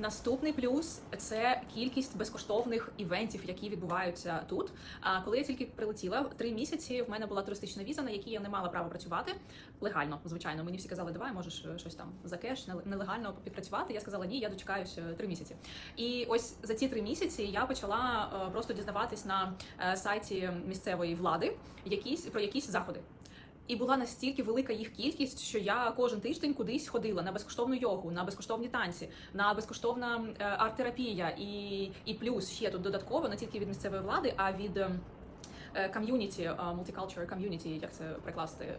Наступний плюс це кількість безкоштовних івентів, які відбуваються тут. А коли я тільки прилетіла три місяці, в мене була туристична віза, на якій я не мала права працювати легально. Звичайно, мені всі казали, давай можеш е, щось там за кеш нелегально підпрацювати. Я сказала, ні, я дочекаюсь е, три місяці. І ось за ці три місяці я почала е, просто дізнаватись на сайті місцевої влади якісь про якісь заходи. І була настільки велика їх кількість, що я кожен тиждень кудись ходила на безкоштовну йогу, на безкоштовні танці, на безкоштовна е, арт-терапія, і, і плюс ще тут додатково не тільки від місцевої влади, а від ем, е, ком'юніті, е, multicultural community, як це прикласти,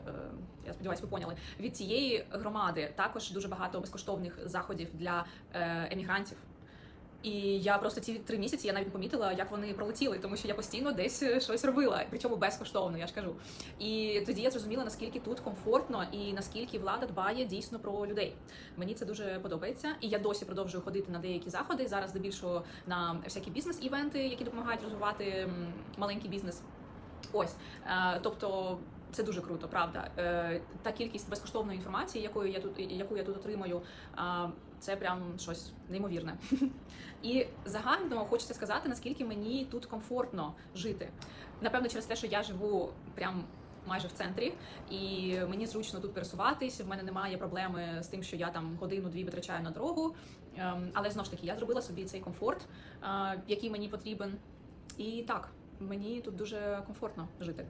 я сподіваюся, ви поняли. Від цієї громади також дуже багато безкоштовних заходів для емігрантів. І я просто ці три місяці я навіть не помітила, як вони пролетіли, тому що я постійно десь е, щось робила, причому безкоштовно, я ж кажу. І тоді я зрозуміла, наскільки тут комфортно і наскільки влада дбає дійсно про людей. Мені це дуже подобається, і я досі продовжую ходити на деякі заходи. Зараз здебільшого на всякі бізнес-івенти, які допомагають розвивати маленький бізнес. Ось, е, тобто. Це дуже круто, правда. Е, та кількість безкоштовної інформації, якою я тут яку я тут отримую, це прям щось неймовірне. І загально хочеться сказати, наскільки мені тут комфортно жити. Напевно, через те, що я живу прям майже в центрі, і мені зручно тут пересуватись. В мене немає проблеми з тим, що я там годину-дві витрачаю на дорогу. Ем, Але знову ж таки, я зробила собі цей комфорт, е, який мені потрібен. І так, мені тут дуже комфортно жити.